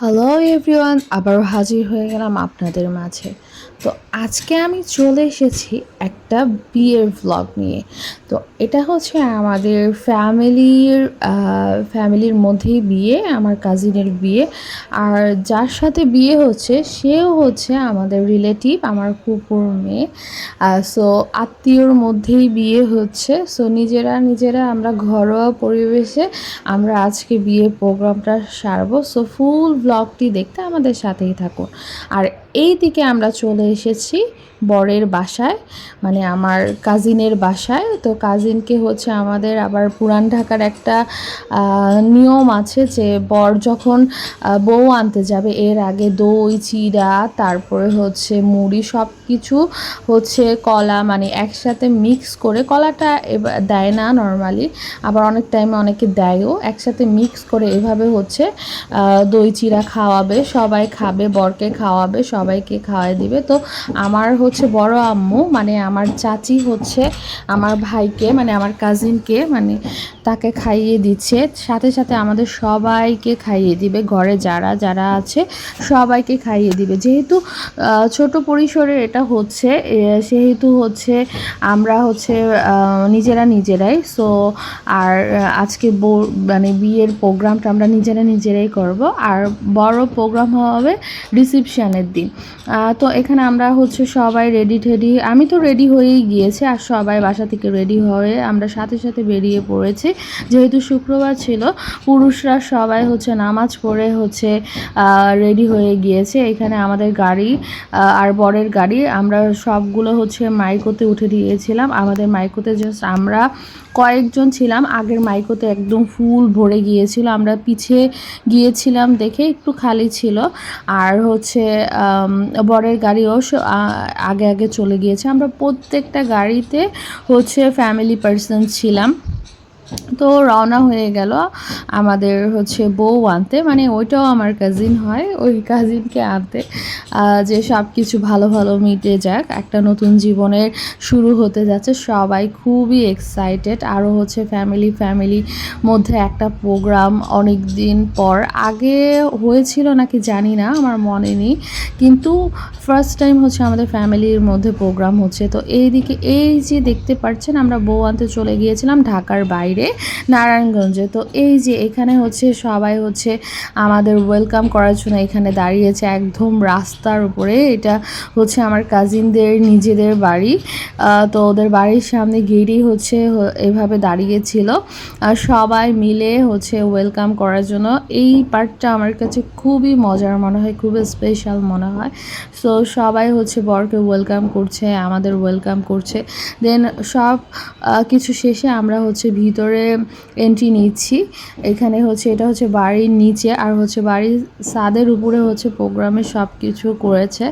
Hello everyone আবারও হাজির হয়ে গেলাম আপনাদের মাঝে। তো আজকে আমি চলে এসেছি একটা বিয়ের ভ্লগ নিয়ে। তো এটা হচ্ছে আমাদের ফ্যামিলির ফ্যামিলির মধ্যেই বিয়ে, আমার কাজিনের বিয়ে। আর যার সাথে বিয়ে হচ্ছে, সেও হচ্ছে আমাদের রিলেটিভ আমার কুকুর মেয়ে। সো আত্মীয়র মধ্যেই বিয়ে হচ্ছে। সো নিজেরা নিজেরা আমরা ঘরোয়া পরিবেশে আমরা আজকে বিয়ের প্রোগ্রামটা সারবো। সো ফুল ব্লগটি দেখতে আমাদের সাথেই থাকুন। আর এই দিকে আমরা চলে এসেছি বরের বাসায় মানে আমার কাজিনের বাসায়। তো কাজিনকে হচ্ছে আমাদের আবার পুরান ঢাকার একটা নিয়ম আছে যে বর যখন বউ আনতে যাবে, এর আগে দই চিরা তারপরে হচ্ছে মুড়ি সব কিছু হচ্ছে কলা মানে একসাথে মিক্স করে, কলাটা দেয় না নর্মালি আবার অনেক টাইমে অনেকে দেয়ও, একসাথে মিক্স করে এভাবে হচ্ছে দই চিরা খাওয়াবে, সবাই খাবে, বরকে খাওয়াবে, সবাইকে খাওয়াই দিবে। তো আমার হচ্ছে বড় আম্মু মানে আমার চাচি হচ্ছে আমার ভাইকে মানে আমার কাজিনকে মানে তাকে খাইয়ে দিচ্ছে। সাথে সাথে আমাদের সবাইকে খাইয়ে দিবে, ঘরে যারা যারা আছে সবাইকে খাইয়ে দিবে। যেহেতু ছোট পরিসরের এটা হচ্ছে সেহেতু হচ্ছে আমরা হচ্ছে নিজেরা নিজেরাই সো আর আজকে মানে বিয়ের প্রোগ্রামটা আমরা নিজেরা নিজেরাই করব। আর বড় প্রোগ্রাম হবে রিসিপশানের দিন। তো এখানে আমরা হচ্ছে সবাই রেডি টেডি আমি তো রেডি হয়েই গিয়েছি আর সবাই বাসা থেকে রেডি হয়ে আমরা সাথে সাথে বেরিয়ে পড়েছি। যেহেতু শুক্রবার ছিল, পুরুষরা সবাই হচ্ছে নামাজ পড়ে হচ্ছে রেডি হয়ে গিয়েছে। এখানে আমাদের গাড়ি আর বরের গাড়ি। আমরা সবগুলো হচ্ছে মাইকোতে উঠে দিয়েছিলাম। আমাদের মাইকোতে জাস্ট আমরা কয়েকজন ছিলাম, আগের মাইকোতে একদম ফুল ভরে গিয়েছিল, আমরা পিছিয়ে গিয়েছিলাম দেখে একটু খালি ছিল। আর হচ্ছে বরের গাড়িও আগে আগে চলে গিয়েছে। আমরা প্রত্যেকটা গাড়িতে হচ্ছে ফ্যামিলি পার্সন ছিলাম। তো রওনা হয়ে গেল আমাদের হচ্ছে বউ আনতে। মানে ওইটাও আমার কাজিন হয়, ওই কাজিনকে আনতে। যে সব কিছু ভালো ভালো মিটে যাক, একটা নতুন জীবনের শুরু হতে যাচ্ছে। সবাই খুবই এক্সাইটেড আরও হচ্ছে ফ্যামিলি ফ্যামিলি মধ্যে একটা প্রোগ্রাম অনেক দিন পর। আগে হয়েছিল নাকি জানি না, আমার মনে নেই। কিন্তু ফার্স্ট টাইম হচ্ছে আমাদের ফ্যামিলির মধ্যে প্রোগ্রাম হচ্ছে। তো এইদিকে এই যে দেখতে পাচ্ছেন, আমরা বউ আনতে চলে গিয়েছিলাম ঢাকার বাইরে। নারায়ণগঞ্জে। তো এই যে এখানে হচ্ছে সবাই হচ্ছে আমাদের ওয়েলকাম করার জন্য এখানে দাঁড়িয়েছে একদম রাস্তার উপরে। এটা হচ্ছে আমার কাজিনদের নিজেদের বাড়ি। তো ওদের বাড়ির সামনে গেটেই হচ্ছে এভাবে দাঁড়িয়েছিল। আর সবাই মিলে হচ্ছে ওয়েলকাম করার জন্য। এই পার্টটা আমার কাছে খুবই মজার মনে হয়, খুবই স্পেশাল মনে হয়। সো সবাই হচ্ছে বরকে ওয়েলকাম করছে, আমাদের ওয়েলকাম করছে। দেন সব কিছু শেষে আমরা হচ্ছে ভিতরে এন্ট্রি নিচ্ছি। এখানে হচ্ছে, এটা হচ্ছে বাড়ির নিচে আর হচ্ছে বাড়ির সাদের উপরে হচ্ছে প্রোগ্রামে সব কিছু করেছে।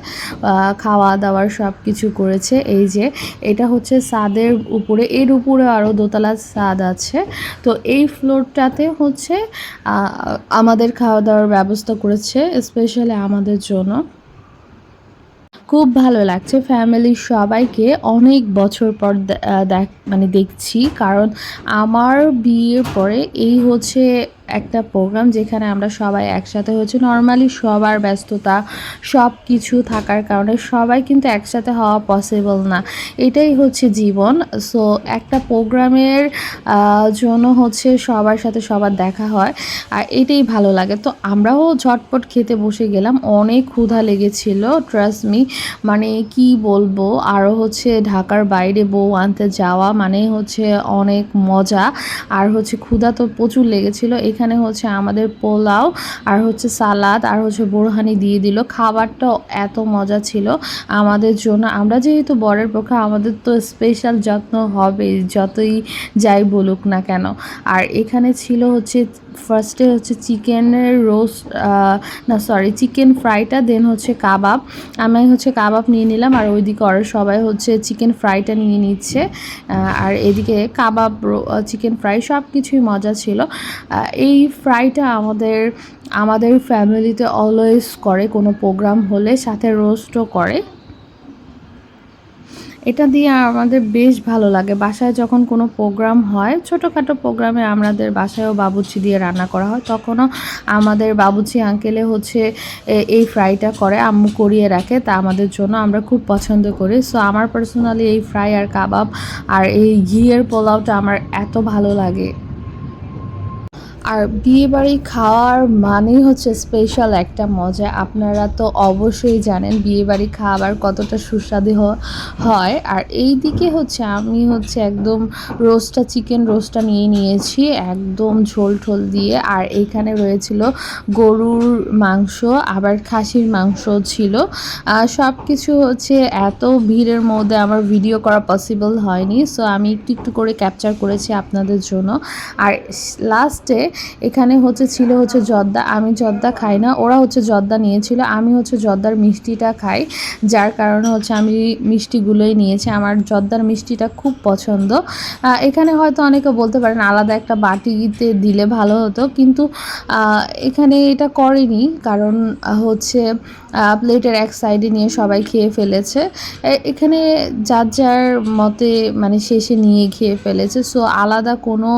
খাওয়া দাওয়ার সব কিছু করেছে। এই যে, এটা হচ্ছে সাদের উপরে, এর উপরে আরও দোতলা ছাদ আছে। তো এই ফ্লোরটাতে হচ্ছে আমাদের খাওয়া দাওয়ার ব্যবস্থা করেছে স্পেশালি আমাদের জন্য। খুব ভালো লাগছে ফ্যামিলির সবাইকে অনেক বছর পর মানে দেখছি। কারণ আমার বিয়ের পরে এই হচ্ছে একটা প্রোগ্রাম যেখানে আমরা সবাই একসাথে হচ্ছে নর্মালি সবার ব্যস্ততা সব কিছু থাকার কারণে সবাই কিন্তু একসাথে হওয়া পসিবল না। এটাই হচ্ছে জীবন। সো একটা প্রোগ্রামের জন্য হচ্ছে সবার সাথে সবার দেখা হয়, আর এটাই ভালো লাগে। তো আমরাও ঝটপট খেতে বসে গেলাম। অনেক ক্ষুধা লেগেছিল ট্রাস্ট মি মানে কি বলব? আরও হচ্ছে ঢাকার বাইরে বউ আনতে যাওয়া মানে হচ্ছে অনেক মজা। আর হচ্ছে ক্ষুধা তো প্রচুর লেগেছিল। এখানে হচ্ছে আমাদের পোলাও, আর হচ্ছে সালাদ, আর হচ্ছে বোরহানি দিয়ে দিল। খাবারটাও এত মজা ছিল আমাদের জন্য। আমরা যেহেতু বরের পক্ষে, আমাদের তো স্পেশাল যত্ন হবে, যতই যাই বলুক না কেন। আর এখানে ছিল হচ্ছে ফার্স্টে হচ্ছে চিকেনের রোস্ট না সরি চিকেন ফ্রাইটা দেন হচ্ছে কাবাব। আমি হচ্ছে কাবাব নিয়ে নিলাম, আর ওইদিকে ওরা সবাই হচ্ছে চিকেন ফ্রাইটা নিয়ে নিচ্ছে। আর এদিকে কাবাব চিকেন ফ্রাই সব কিছুই মজা ছিল। এই ফ্রাইটা আমাদের আমাদের ফ্যামিলিতে অলওয়েজ করে, কোনো প্রোগ্রাম হলে সাথে রোস্টও করে। এটা দিয়ে আমাদের বেশ ভালো লাগে। বাসায় যখন কোনো প্রোগ্রাম হয়, ছোটোখাটো প্রোগ্রামে আমাদের বাসায়ও বাবুচি দিয়ে রান্না করা হয়। তখনও আমাদের বাবুচি আঙ্কেলে হচ্ছে এই ফ্রাইটা করে, আম্মু করিয়ে রাখে। তা আমাদের জন্য আমরা খুব পছন্দ করি। সো আমার পার্সোনালি এই ফ্রাই আর কাবাব আর এই ঘিয়ের পোলাওটা আমার এত ভালো লাগে। আর বিয়ে বাড়ি খাওয়ার মানেই হচ্ছে স্পেশাল একটা মজা। আপনারা তো অবশ্যই জানেন বিয়ে বাড়ি খাবার কতটা সুস্বাদু হয়। আর এই দিকে হচ্ছে আমি হচ্ছে একদম রোস্টটা চিকেন রোস্টটা নিয়ে নিয়েছি, একদম ঝোল ঠোল দিয়ে। আর এইখানে রয়েছিল গরুর মাংস, আবার খাসির মাংস ছিল। সব কিছু হচ্ছে এত ভিড়ের মধ্যে আমার ভিডিও করা পসিবল হয়নি। সো আমি একটু একটু করে ক্যাপচার করেছি আপনাদের জন্য। আর লাস্টে এখানে হচ্ছে ছিল হচ্ছে জর্দা, আমি জর্দা খাই না, ওরা হচ্ছে জর্দা নিয়েছিল, আমি হচ্ছে জর্দার মিষ্টিটা খাই, যার কারণে হচ্ছে আমি মিষ্টিগুলোই নিয়েছি, আমার জর্দার মিষ্টিটা খুব পছন্দ। এখানে হয়তো অনেকে বলতে পারেন আলাদা একটা বাটিতে দিলে ভালো হতো, কিন্তু এখানে এটা করেনি, কারণ হচ্ছে প্লেটের এক সাইডে নিয়ে সবাই খেয়ে ফেলেছে। এখানে যার যার মতে মানে শেষে নিয়ে খেয়ে ফেলেছে। সো আলাদা কোনো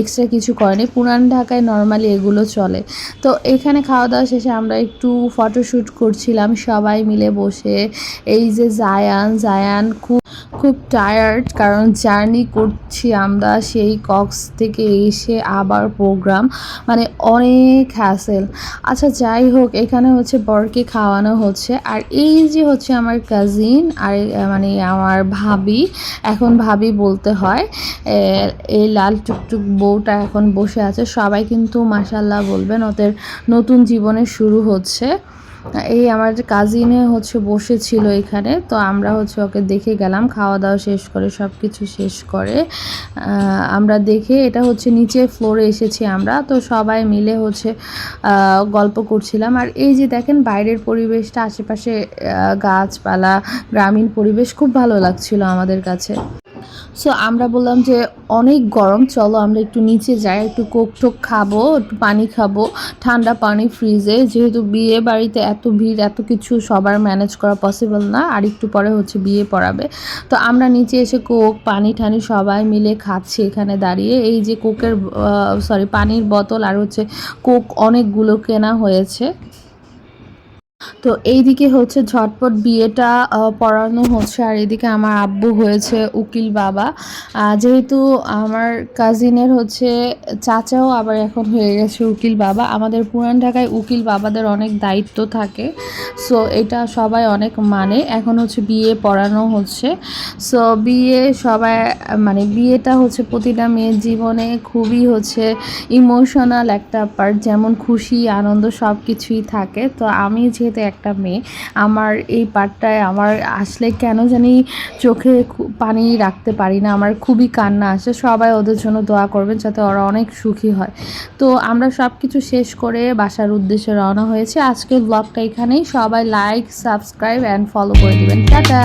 এক্সট্রা কিছু করেনি। পুরান ঢাকায় নর্মালি এগুলো চলে। তো এখানে খাওয়া দাওয়া শেষে আমরা একটু ফটোশ্যুট করছিলাম। সবাই মিলে বসে। এই যে জায়ান জায়ান খুব খুব টায়ার্ড কারণ জার্নি করছি আমরা সেই কক্স থেকে এসে আবার প্রোগ্রাম মানে অনেক হ্যাসেল আচ্ছা যাই হোক, এখানে হচ্ছে বরকে খাওয়ানো হচ্ছে। আর এই যে হচ্ছে আমার কাজিন আর মানে আমার ভাবি, এখন ভাবি বলতে হয় এই লাল টুকটুক বউটা এখন বসে আছে। সবাই কিন্তু মাসাল্লাহ বলবেন, ওদের নতুন জীবনের শুরু হচ্ছে। এই আমার কাজিনে হচ্ছে বসেছিল এখানে, তো আমরা হচ্ছে ওকে দেখে গেলাম খাওয়া দাওয়া শেষ করে সব কিছু শেষ করে। আমরা দেখে এটা হচ্ছে নিচে ফ্লোরে এসেছি আমরা, তো সবাই মিলে হচ্ছে গল্প করছিলাম। আর এই যে দেখেন বাইরের পরিবেশটা, আশেপাশে গাছপালা, গ্রামীণ পরিবেশ, খুব ভালো লাগছিল আমাদের কাছে। সো আমরা বললাম যে, অনেক গরম, চলো আমরা একটু নিচে যাই, একটু কোক টোক খাব, একটু পানি খাব, ঠান্ডা পানি ফ্রিজে যেহেতু বিয়ে বাড়িতে এত ভিড়, এত কিছু সবার ম্যানেজ করা পসিবল না, আর একটু পরে হচ্ছে বিয়ে পড়াবে। তো আমরা নিচে এসে কোক, পানি ঠানি সবাই মিলে খাচ্ছি এখানে দাঁড়িয়ে। এই যে কোকের সরি পানির বোতল আর হচ্ছে কোক অনেকগুলো কেনা হয়েছে। তো এইদিকে হচ্ছে ঝটপট বিয়েটা পড়ানো হচ্ছে। আর এদিকে আমার আব্বু হয়েছে উকিল বাবা। যেহেতু আমার কাজিনের হচ্ছে চাচাও আবার এখন হয়ে গেছে উকিল বাবা। আমাদের পুরান ঢাকায় উকিল বাবাদের অনেক দায়িত্ব থাকে। সো এটা সবাই অনেক মানে। এখন হচ্ছে বিয়ে পড়ানো হচ্ছে। সো বিয়ে সবাই মানে বিয়েটা হচ্ছে প্রতিটা মেয়ের জীবনে খুবই হচ্ছে ইমোশনাল একটা পার্ট যেমন খুশি, আনন্দ সব কিছুই থাকে। তো আমি যেহেতু একটা মেয়ে, আমার এই পার্টটায় আমার আসলে কেন জানি চোখে পানি রাখতে পারি না, আমার খুবই কান্না আসে, সবাই ওদের জন্য দোয়া করবেন যাতে ওরা অনেক সুখী হয়। তো আমরা সব কিছু শেষ করে বাসার উদ্দেশ্যে রওনা হয়েছে। আজকের ব্লগটা এখানেই, সবাই লাইক সাবস্ক্রাইব অ্যান্ড ফলো করে দেবেন। টাটা!